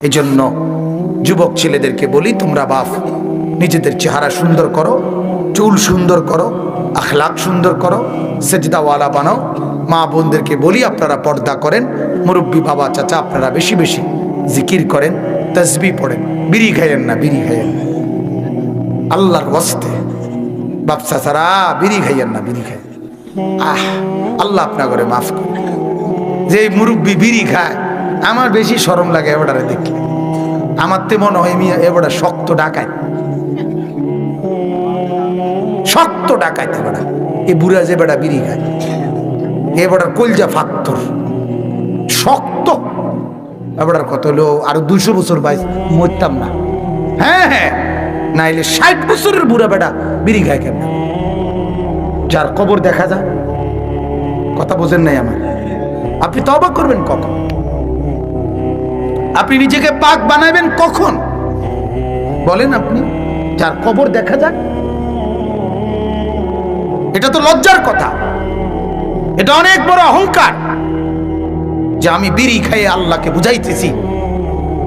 এই জন্য যুবক ছেলেদেরকে বলি, তোমরা বাপ নিজেদের চেহারা সুন্দর করো, চুল সুন্দর করো, আখলাক সুন্দর করো, সেজদাওয়ালা বানাও। মা বোনদেরকে বলি, আপনারা পর্দা করেন, মুরব্বী বাবা, চাচা, আপনারা বেশি বেশি জিকির করেন তসবি পড়েন, বিড়ি খাইয়েন না, বিড়ি খাইয়েন আল্লাহর ওয়াস্তে বাপসা সারা বিড়ি খাইয়েন না, বিড়ি খাই আহ, আল্লাহ আপনার করে মাফ করে। যে মুরব্বী বিড়ি খায় আমার বেশি সরম লাগে এবারে দেখলে। আমার তো মনে হয় আমি এবারে শক্ত ডাকায় শক্ত ডাকাইতে বেড়া এ বুড়া যে বেড়া বিড়ি খায়। এবারে কলজা ফাত্তর। শক্ত। এবার কত হলো, আরও দুশো বছর বাইশ মরতাম না। হ্যাঁ হ্যাঁ। নাইলে ষাট বছরের বুড়া বেড়া বিড়ি খায় কেন যার কবর দেখা যায়। কথা বোঝেন নাই আমার। আপনি তো অবাক করবেন কখন? আপনি নিজেকে পাক বানাবেন কখন? বলেন আপনি, যার কবর দেখা যাক। এটা তো লজ্জার কথা। এটা অনেক বড় অহংকার যে আমি বিড়ি খাইয়ে আল্লাহকে বুঝাইতেছি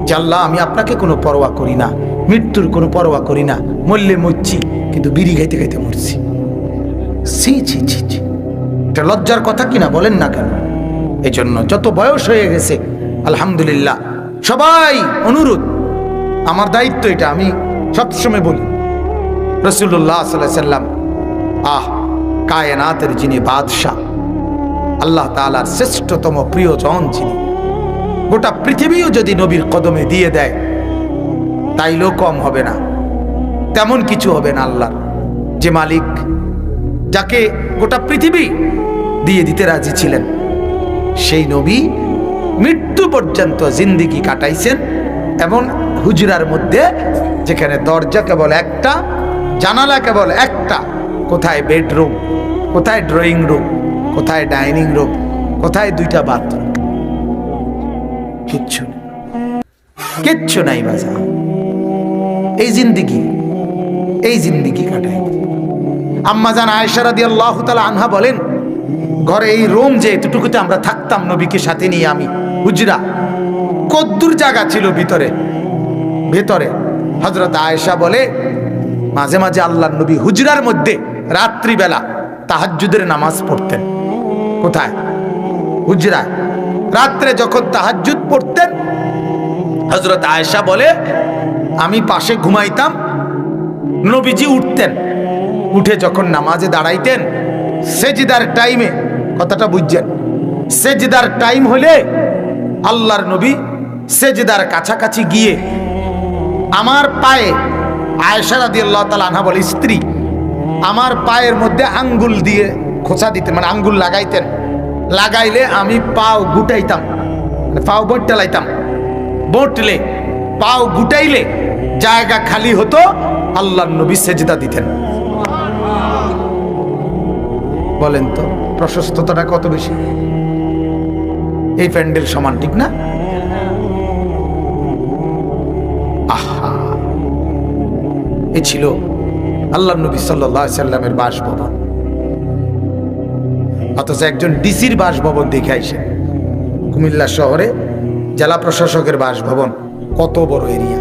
যে আল্লাহ, আমি আপনাকে কোনো পরোয়া করি না, মৃত্যুর কোনো পরোয়া করি না, মরলে মরছি, কিন্তু বিড়ি খাইতে খাইতে মরছি। এটা লজ্জার কথা কিনা বলেন না কেন? এই জন্য যত বয়স হয়ে গেছে, আলহামদুলিল্লাহ সবাই, অনুরোধ। আমার দায়িত্ব এটা, আমি সবসময় বলি। রসুল্লাহ সাল্লাম, আহ, কায়নাতের যিনি বাদশাহ, আল্লাহ তালার শ্রেষ্ঠতম প্রিয়জন যিনি, গোটা পৃথিবীও যদি নবীর কদমে দিয়ে দেয় তাইলেও কম হবে না, তেমন কিছু হবে না আল্লাহ যে মালিক, যাকে গোটা পৃথিবী দিয়ে দিতে রাজি ছিলেন, সেই নবী মৃত্যু পর্যন্ত জিন্দিগি কাটাইছেন এবং হুজরার মধ্যে যেখানে দরজা কেবল একটা, জানালা কেবল একটা, কোথায় বেডরুম, কোথায় ড্রয়িং রুম, কোথায় ডাইনিং রুম, কোথায় দুইটা বাথরুম? কিচ্ছু কিচ্ছু নাই বাজা এই জিন্দিগি এই জিন্দিগি কাটায় আম্মা জান আয়েশা দিয়ে আল্লাহ তালা আনহা বলেন, ঘরে এই রুম যে এতটুকুতে আমরা থাকতাম নবীকে সাথে নিয়ে আমি হুজরা কদ্দুর জায়গা ছিল ভিতরে। ভেতরে হজরত আয়েশা বলে, মাঝে মাঝে আল্লাহ নবী হুজরার মধ্যে রাত্রিবেলা তাহাজ্জুদের নামাজ পড়তেন। কোথায়? হুজরা রাত্রে যখন তাহাজ্জুদ পড়তেন হজরত আয়েশা বলে, আমি পাশে ঘুমাইতাম। নবীজি উঠতেন। উঠে যখন নামাজে দাঁড়াইতেন, সেজিদার টাইমে কথাটা বুঝছেন, সেজিদার টাইম হলে আল্লাহর নবী সেজদার কাছাকাছি গিয়ে আমার পায়ে আয়েশা রাদিয়াল্লাহু তাআলা আনহা বলে, স্ত্রী, আমার পায়ের মধ্যে আঙ্গুল দিয়ে খোঁচা দিতেন মানে আঙ্গুল লাগাইতেন। লাগাইলে আমি পাও গুটাইতাম মানে পাও বটলাইতাম বটলে পাও গুটাইলে জায়গা খালি হতো, আল্লাহর নবী সেজদা দিতেন। বলেন তো, প্রশস্ততাটা কত বেশি? এই প্যান্ডেল সমান, ঠিক না? আহা। এ ছিল আল্লাহ নবী সাল্লামের বাসভবন। অথচ একজন ডিসির বাসভবন দেখে আইসে। কুমিল্লা শহরে জেলা প্রশাসকের বাসভবন, কত বড় এরিয়া।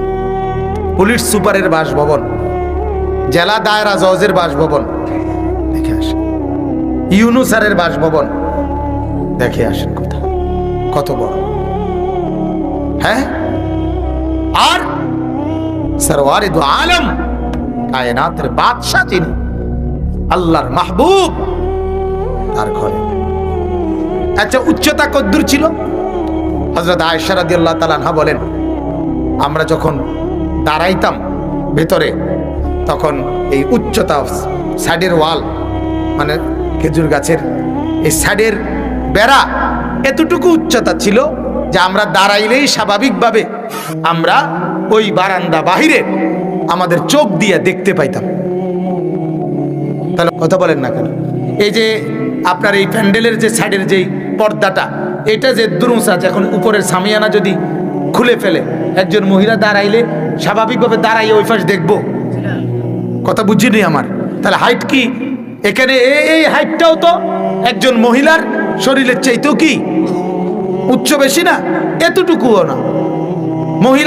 পুলিশ সুপারের বাসভবন, জেলা দায়রা জজের বাসভবন, দেখে আসেন। ইউনুসারের বাসভবন, দেখে আসেন। কত বড়? হ্যাঁ? আর? সরওয়ারে দু আলম, কায়নাতের বাদশাহ যিনি আল্লাহর মাহবুব তার ঘরে। আচ্ছা উচ্চতা কদ্দুর ছিল? হজরত আয়সারাদি আল্লাহ তালানহা বলেন, আমরা যখন দাঁড়াইতাম ভেতরে, তখন এই উচ্চতা সাইডের ওয়াল মানে খেজুর গাছের এই সাইডের বেড়া এতটুকু উচ্চতা ছিল যে আমরা দাঁড়াইলেই স্বাভাবিকভাবে আমরা ওই বারান্দা বাহিরে আমাদের চোখ দিয়ে দেখতে পাইতাম। তাহলে কথা বলেন না কেন? এই যে আপনার এই প্যান্ডেলের যে সাইডের যেই পর্দাটা, এটা যে দুরুসা এখন উপরের সামিয়ানা যদি খুলে ফেলে, একজন মহিলা দাঁড়াইলে স্বাভাবিকভাবে দাঁড়াইয়ে ওই পাশ দেখব। কথা বুঝিনি আমার। তাহলে হাইট কি? এখানে এই হাইটটাও তো একজন মহিলার শরীরের চাইতেও কি? উচ্চ বেশি না? এতটুকুও না। মহিলা